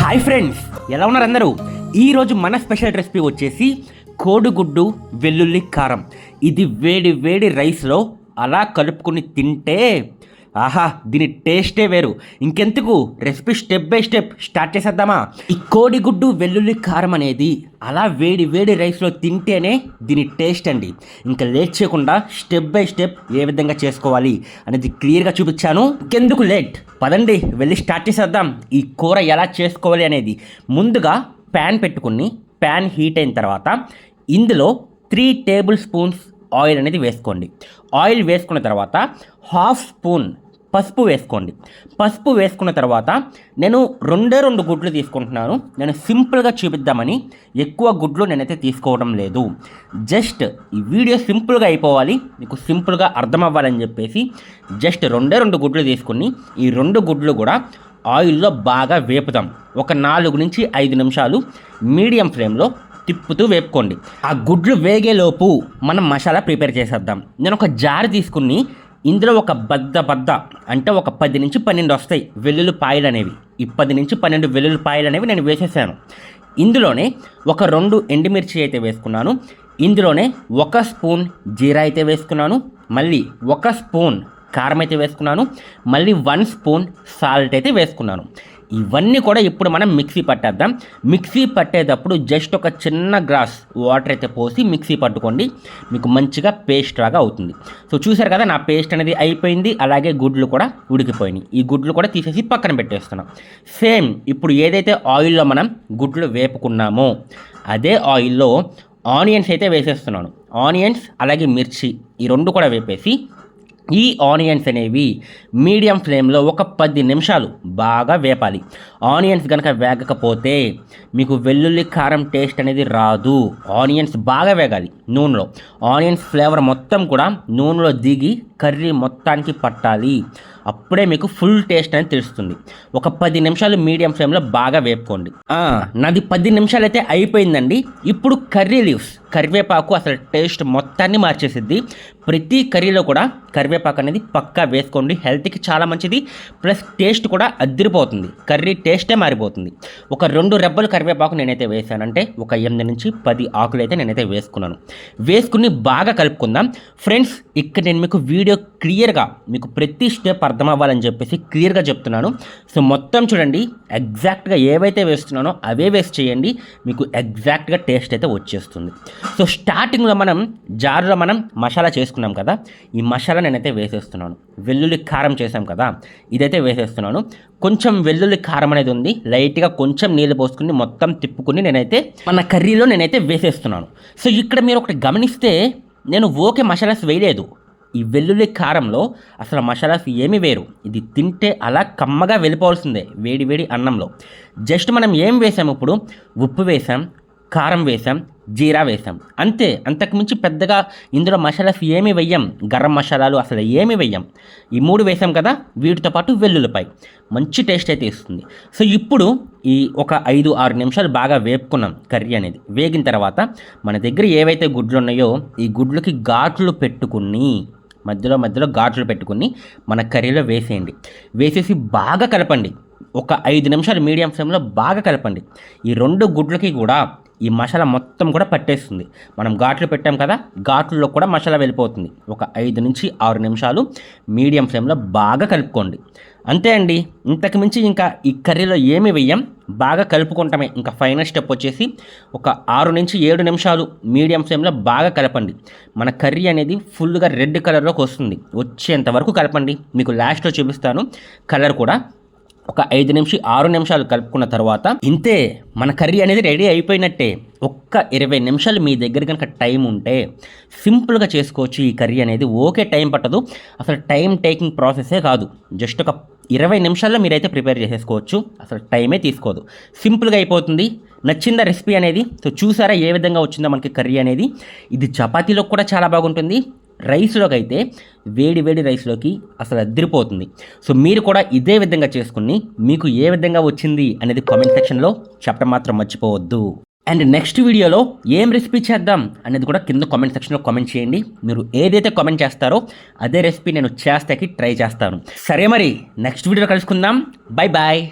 Hi friends ఎలా ఉన్నారు అందరూ? ఈరోజు మన స్పెషల్ రెసిపీ వచ్చేసి కోడిగుడ్డు వెల్లుల్లి కారం. ఇది వేడి వేడి రైస్లో అలా కలుపుకొని తింటే ఆహా దీని టేస్టే వేరు. ఇంకెందుకు? Recipe step by step start చేసేద్దామా? ఈ కోడిగుడ్డు వెల్లుల్లి కారం అనేది అలా వేడి వేడి రైస్లో తింటేనే దీని టేస్ట్ అండి. ఇంకా లేట్ చేయకుండా స్టెప్ బై స్టెప్ ఏ విధంగా చేసుకోవాలి అనేది క్లియర్గా చూపించాను. ఇంకెందుకు లేట్? పదండి వెళ్ళి స్టార్ట్ చేసేద్దాం. ఈ కూర ఎలా చేసుకోవాలి అనేది ముందుగా ప్యాన్ పెట్టుకుని ప్యాన్ హీట్ అయిన తర్వాత ఇందులో త్రీ టేబుల్ స్పూన్స్ ఆయిల్ అనేది వేసుకోండి. ఆయిల్ వేసుకున్న తర్వాత హాఫ్ స్పూన్ పసుపు వేసుకోండి. పసుపు వేసుకున్న తర్వాత నేను రెండే రెండు గుడ్లు తీసుకుంటున్నాను. నేను సింపుల్గా చూపిద్దామని ఎక్కువ గుడ్లు నేనైతే తీసుకోవడం లేదు. జస్ట్ ఈ వీడియో సింపుల్గా అయిపోవాలి. మీకు సింపుల్గా అర్థం అవ్వాలని చెప్పేసి జస్ట్ రెండే రెండు గుడ్లు తీసుకుని ఈ రెండు గుడ్లు కూడా ఆయిల్లో బాగా వేపుదాం ఒక నాలుగు నుంచి ఐదు నిమిషాలు మీడియం ఫ్లేమ్లో తిప్పుతూ వేపుకోండి. ఆ గుడ్లు వేగేలోపు మనం మసాలా ప్రిపేర్ చేసేద్దాం. నేను ఒక జార్ తీసుకుని ఇందులో ఒక బద్ద బద్ద అంటే ఒక పది నుంచి పన్నెండు వస్తాయి వెల్లుల్లి పాయలు అనేవి. ఈ పది నుంచి పన్నెండు వెల్లుల్లి పాయలు అనేవి నేను వేసేసాను. ఇందులోనే ఒక రెండు ఎండుమిర్చి అయితే వేసుకున్నాను. ఇందులోనే ఒక స్పూన్ జీరా అయితే వేసుకున్నాను. మళ్ళీ ఒక స్పూన్ కారం అయితే వేసుకున్నాను. మళ్ళీ వన్ స్పూన్ సాల్ట్ అయితే వేసుకున్నాను. ఇవన్నీ కూడా ఇప్పుడు మనం మిక్సీ పట్టేద్దాం. మిక్సీ పట్టేటప్పుడు జస్ట్ ఒక చిన్న గ్లాస్ వాటర్ అయితే పోసి మిక్సీ పట్టుకోండి. మీకు మంచిగా పేస్ట్ లాగా అవుతుంది. సో చూసారు కదా నా పేస్ట్ అనేది అయిపోయింది. అలాగే గుడ్లు కూడా ఉడికిపోయినాయి. ఈ గుడ్లు కూడా తీసేసి పక్కన పెట్టేస్తున్నాం. సేమ్ ఇప్పుడు ఏదైతే ఆయిల్లో మనం గుడ్లు వేపుకున్నామో అదే ఆయిల్లో ఆనియన్స్ అయితే వేసేస్తున్నాను. ఆనియన్స్ అలాగే మిర్చి ఈ రెండు కూడా వేపేసి ఈ ఆనియన్స్ అనేవి మీడియం ఫ్లేమ్లో ఒక పది నిమిషాలు బాగా వేపాలి. ఆనియన్స్ కనుక వేగకపోతే మీకు వెల్లుల్లి కారం టేస్ట్ అనేది రాదు. ఆనియన్స్ బాగా వేగాలి నూనెలో. ఆనియన్స్ ఫ్లేవర్ మొత్తం కూడా నూనెలో దిగి కర్రీ మొత్తానికి పట్టాలి. అప్పుడే మీకు ఫుల్ టేస్ట్ అనేది తెలుస్తుంది. ఒక పది నిమిషాలు మీడియం ఫ్లేమ్లో బాగా వేపుకోండి. నాది పది నిమిషాలు అయితే అయిపోయిందండి. ఇప్పుడు కర్రీ లీవ్స్. కరివేపాకు అసలు టేస్ట్ మొత్తాన్ని మార్చేసిద్ది. ప్రతి కర్రీలో కూడా కరివేపాకు అనేది పక్కా వేసుకోండి. హెల్త్కి చాలా మంచిది. ప్లస్ టేస్ట్ కూడా అద్దరిపోతుంది కర్రీ టేస్టే మారిపోతుంది. ఒక రెండు రెబ్బలు కరివేపాకు నేనైతే వేసానంటే ఒక ఎనిమిది నుంచి పది ఆకులు అయితే నేనైతే వేసుకున్నాను. వేసుకుని బాగా కలుపుకుందాం. ఫ్రెండ్స్ ఇక్కడ నేను మీకు వీడియో క్లియర్గా మీకు ప్రతి స్టెప్ అర్థం అవ్వాలని చెప్పేసి క్లియర్గా చెప్తున్నాను. సో మొత్తం చూడండి ఎగ్జాక్ట్గా ఏవైతే వేస్తున్నానో అవే వేస్ట్ చేయండి మీకు ఎగ్జాక్ట్గా టేస్ట్ అయితే వచ్చేస్తుంది. సో స్టార్టింగ్లో మనం జారులో మనం మసాలా చేసుకున్నాం కదా ఈ మసాలా నేనైతే వేసేస్తున్నాను. వెల్లుల్లి కారం చేసాం కదా ఇదైతే వేసేస్తున్నాను. కొంచెం వెల్లుల్లి కారం అనేది ఉంది లైట్గా కొంచెం నీళ్ళు పోసుకుని మొత్తం తిప్పుకుని నేనైతే మన కర్రీలో నేనైతే వేసేస్తున్నాను. సో ఇక్కడ మీరు ఒకటి గమనిస్తే నేను ఓకే మసాలాస్ వేయలేదు. ఈ వెల్లుల్లి కారంలో అసలు మసాలాస్ ఏమి వేరు. ఇది తింటే అలా కమ్మగా వెళ్ళిపోవాల్సిందే వేడి వేడి అన్నంలో. జస్ట్ మనం ఏం వేసాం ఇప్పుడు? ఉప్పు వేసాం కారం వేసాం జీరా వేసాం. అంతే అంతకుమించి పెద్దగా ఇందులో మసాలాస్ ఏమి వెయ్యం. గరం మసాలాలు అసలు ఏమి వెయ్యం. ఈ మూడు వేసాం కదా వీటితో పాటు వెల్లుల్లిపాయ. మంచి టేస్ట్ అయితే ఇస్తుంది. సో ఇప్పుడు ఈ ఒక ఐదు ఆరు నిమిషాలు బాగా వేపుకున్నాం కర్రీ అనేది. వేగిన తర్వాత మన దగ్గర ఏవైతే గుడ్లు ఉన్నాయో ఈ గుడ్లకి ఘాట్లు పెట్టుకుని మధ్యలో మధ్యలో ఘాట్లు పెట్టుకుని మన కర్రీలో వేసేయండి. వేసేసి బాగా కలపండి. ఒక ఐదు నిమిషాలు మీడియం ఫ్లేమ్లో బాగా కలపండి. ఈ రెండు గుడ్లకి కూడా ఈ మసాలా మొత్తం కూడా పట్టేస్తుంది. మనం ఘాట్లు పెట్టాం కదా ఘాట్లలో కూడా మసాలా వెళ్ళిపోతుంది. ఒక ఐదు నుంచి ఆరు నిమిషాలు మీడియం ఫ్లేమ్లో బాగా కలుపుకోండి. అంతే అండి. ఇంతకు మించి ఇంకా ఈ కర్రీలో ఏమి వెయ్యం? బాగా కలుపుకుంటామే. ఇంకా ఫైనల్ స్టెప్ వచ్చేసి ఒక ఆరు నుంచి ఏడు నిమిషాలు మీడియం ఫ్లేమ్లో బాగా కలపండి. మన కర్రీ అనేది ఫుల్గా రెడ్ కలర్లోకి వస్తుంది. వచ్చేంత వరకు కలపండి. మీకు లాస్ట్లో చూపిస్తాను. కలర్ కూడా ఒక ఐదు నిమిషం ఆరు నిమిషాలు కలుపుకున్న తర్వాత ఇంతే మన కర్రీ అనేది రెడీ అయిపోయినట్టే. ఒక్క ఇరవై నిమిషాలు మీ దగ్గర కనుక టైం ఉంటే సింపుల్గా చేసుకోవచ్చు ఈ కర్రీ అనేది. ఓకే టైం పట్టదు. అసలు టైం టేకింగ్ ప్రాసెసే కాదు. జస్ట్ ఒక ఇరవై నిమిషాల్లో మీరైతే ప్రిపేర్ చేసేసుకోవచ్చు. అసలు టైమే తీసుకోదు. సింపుల్గా అయిపోతుంది. నచ్చిందా రెసిపీ అనేది? సో చూసారా ఏ విధంగా వచ్చిందో మనకి కర్రీ అనేది? ఇది చపాతీలో కూడా చాలా బాగుంటుంది. రైస్లోకి అయితే వేడి వేడి రైస్లోకి అసలు అద్దరిపోతుంది సో మీరు కూడా ఇదే విధంగా చేసుకుని మీకు ఏ విధంగా వచ్చింది అనేది కామెంట్ సెక్షన్లో చెప్పడం మాత్రం మర్చిపోవద్దు. అండ్ నెక్స్ట్ వీడియోలో ఏం రెసిపీ చేద్దాం అనేది కూడా కింద కామెంట్ సెక్షన్లో కామెంట్ చేయండి. మీరు ఏదైతే కామెంట్ చేస్తారో అదే రెసిపీ నేను చేస్తాకి ట్రై చేస్తాను. సరే మరి నెక్స్ట్ వీడియోలో కలుసుకుందాం. Bye bye